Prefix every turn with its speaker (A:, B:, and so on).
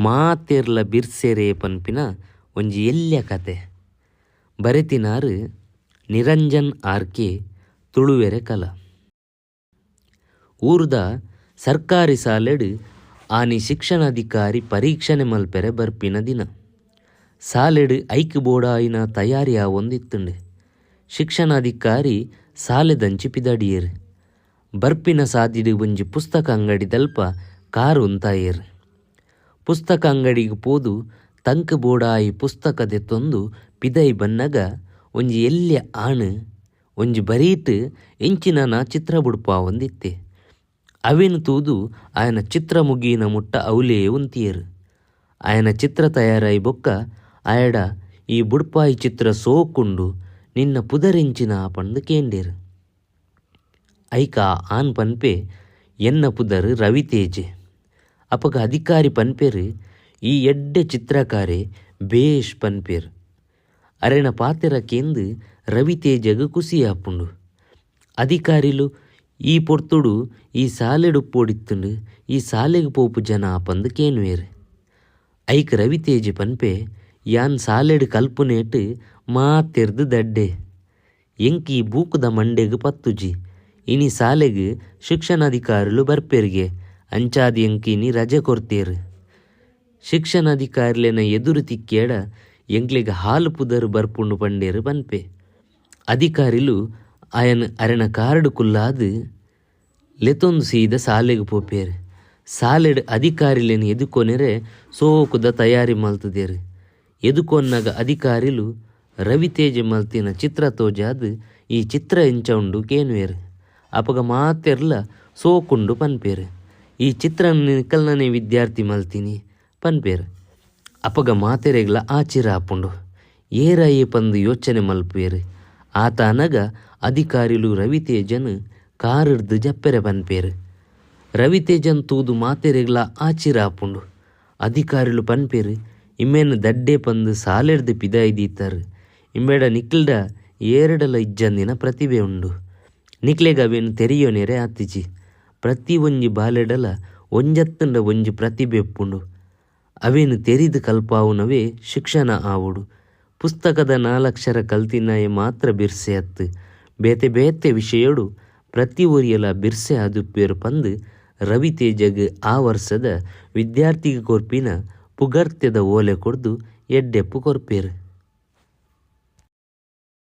A: ಮಾತೆರ್ಲ ಬಿರ್ಸೆರೆ ಪನ್ಪಿನ ಒಂಜಿ ಎಲ್ಯ ಕತೆ. ಬರೆತಿನಾರು ನಿರಂಜನ್ ಆರ್ಕೆ ತುಳುವೆರೆ ಕಲ. ಊರ್ದ ಸರ್ಕಾರಿ ಸಾಲೆಡ್ ಆನಿ ಶಿಕ್ಷಣಾಧಿಕಾರಿ ಪರೀಕ್ಷಣೆ ಮಲ್ಪೆರೆ ಬರ್ಪಿನ ದಿನ. ಸಾಲೆಡ್ ಐಕ್ ಬೋಡಾಯಿನ ತಯಾರಿ ಆವೊಂದಿತ್ತುಂಡೆ ಶಿಕ್ಷಣಾಧಿಕಾರಿ ಸಾಲೆದಂಚಿ ಪಿದಡಿಯೇರು. ಬರ್ಪಿನ ಸಾದಿಡು ಒಂಜಿ ಪುಸ್ತಕ ಅಂಗಡಿ ದಲ್ಪ ಕಾರು ಉಂತಾಯೇರು ಪುಸ್ತಕ ಅಂಗಡಿಗೆ ಪೋದು, ತಂಕ ಬೋಡಾಯಿ ಪುಸ್ತಕ ತೊಂದು ಪಿದೈ ಬನ್ನಗ, ಒಂಜಿ ಎಲ್ಯ ಆಣು, ಒಂಜಿ ಬರೀಟ್ ಎಂಚಿನನ ಚಿತ್ರ ಬುಡ್ಪ ಒಂದಿತ್ತೆ. ಅವೆನ್ ತೂದು ಆಯನ ಚಿತ್ರ ಮುಗೀನ ಮುಟ್ಟ ಅವಲೇ ಉಂತಿಯರು. ಆಯನ ಚಿತ್ರ ತಯಾರಾಯಿ ಬೊಕ್ಕ, ಆಯಡ ಈ ಬುಡ್ಪಾಯಿ ಚಿತ್ರ ಸೋಕುಂಡು ನಿನ್ನ ಪುದರೆಂಚಿನ ಪಂದು ಕೇಂಡೇರು. ಐಕ ಆನ್ ಪನ್ಪೆ ಎನ್ನ ಪುದರ್ ರವಿತೇಜೆ ಅಪಗ ಅಧಿಕಾರಿ ಪನ್ಪೆರ್, ಈ ಎಡ್ಡೆ ಚಿತ್ರಕಾರೆ ಬೇಷ್ ಪನ್ಪೆರ್. ಅರೆಣ ಪಾತೆರ ಕೇಂದು ರವಿತೇಜಗ ಕುಸಿ ಆಪುಂಡು ಅಧಿಕಾರಿಲು, ಈ ಪೊರ್ತುಡು, ಈ ಸಾಲೆಡು ಉಪ್ಪೊಡಿತ್ತುಂಡು ಈ ಸಾಲೆಗೆ ಪೋಪು ಜನ ಆಪಂದು ಕೇನುವೆರ್ ಐಕ್ ರವಿತೇಜೆ ಪನ್ಪೆ, ಯಾನ್ ಸಾಲೆಡು ಕಲ್ಪುನೇಟ್ ಮಾತೆರ್ದು ದಡ್ಡೆ. ಎಂಕಿ ಬೂಕುದ ಮಂಡೆಗ್ ಪತ್ತುಜಿ, ಇನಿ ಸಾಲೆಗ್ ಶಿಕ್ಷಣಾಧಿಕಾರಿಲು ಬರ್ಪೆರ್ಗೆ. ಅಂಚಾದಿ ಎಂಕಿನಿ ರಜೆ ಕೊರ್ತೇರು ಶಿಕ್ಷಣಾಧಿಕಾರಿಲೆನ ಎದುರು ತಿಕ್ಕೇಡ ಎಂಕ್ಲೆಗ್ ಹಾಲು ಪುದರ್ ಬರ್ಪುಂಡು ಪಂಡೇರು ಪನ್ಪೆ ಅಧಿಕಾರಿಲು ಆಯನ್ ಅರೆನ ಕಾರ್ಡ್ ಕುಲ್ಲಾದ್ ಲೆತೊಂದು ಸೀದ ಸಾಲೆಗೆ ಪೋಪೇರು ಸಾಲೆಡ್ ಅಧಿಕಾರಿಲೆನ್ ಎದುಕೊನೆರೆ ಸೋಕುದ ತಯಾರಿ ಮಲ್ತದೇರು. ಎದುಕೊನ್ನಾಗ ಅಧಿಕಾರಿಲು ರವಿತೇಜ ಮಲ್ತಿನ ಚಿತ್ರ ತೋಜಾದ್ ಈ ಚಿತ್ರ ಎಂಚ ಉಂಡು ಕೇನುವೆರು. ಅಪಗ ಮಾತೆರ್ಲ ಸೋಕುಂಡು ಪನ್ಪೇರು. ಈ ಚಿತ್ರ ನಿಕಲ್ನನೆ ವಿದ್ಯಾರ್ಥಿ ಮಲ್ತಿನಿ. ಪನ್ಪೇರು ಅಪಗ ಮಾತೆರೆಗ್ಲ ಆಚಿರ ಆಪುಂಡು ಏ ಪಂದು ಯೋಚನೆ ಮಲ್ಪೇರು. ಆತ ಅನಗ ಅಧಿಕಾರಿಲು ರವಿತೇಜನ್ ಕಾರಿಡ್ದು ಜಪ್ಪೆರೆ ಪನ್ಪೇರು ರವಿತೇಜನ್ ತೂದು ಮಾತೆರೆಗ್ಲ ಆಚಿರ ಆಪುಂಡು ಅಧಿಕಾರಿಲು ಪನ್ಪೇರು ಇಮ್ಮೆನ್ ದಡ್ಡೆ ಪಂದು ಸಾಲೆಡ್ದು ಪಿದಾಯಿ ಇಮ್ಮೇಡ ನಿಕ್ಲ್ಡ ಏರಡಲ ಇಜ್ಜಂದಿನ ಪ್ರತಿಭೆ ಉಂಡು. ನಿಕ್ಲೆಗವೇನು ತೆರೆಯೋ ನೆರೆ ಆತಿಜಿ ಪ್ರತಿ ಒಂಜಿ ಬಾಲೆಡಲ ಒಂಜತ್ತಂಡ ಒಂಜಿ ಪ್ರತಿಭೆ ಉಪ್ಪುಂಡು ಅವೇನು ತೆರಿದು ಕಲ್ಪಾವುನವೇ ಶಿಕ್ಷಣ ಆವುಡು. ಪುಸ್ತಕದ ನಾಲಕ್ಷರ ಕಲ್ತಿನಾಯೆ ಮಾತ್ರ ಬಿರ್ಸೆ ಅತ್ತು. ಬೇತೆ ಬೇತೆ ವಿಷಯಡು ಪ್ರತಿ ಒರಿಯಲ ಬಿರ್ಸೆ ಆದುಪ್ಪೇರು ಪಂದು ರವಿತೇಜಗ್ ಆ ವರ್ಷದ ವಿದ್ಯಾರ್ಥಿಗೆ ಕೊರ್ಪಿನ ಪುಗರ್ತ್ಯದ ಓಲೆ ಕೊಡ್ದು ಎಡ್ಡೆಪ್ಪು ಕೊರ್ಪೇರು.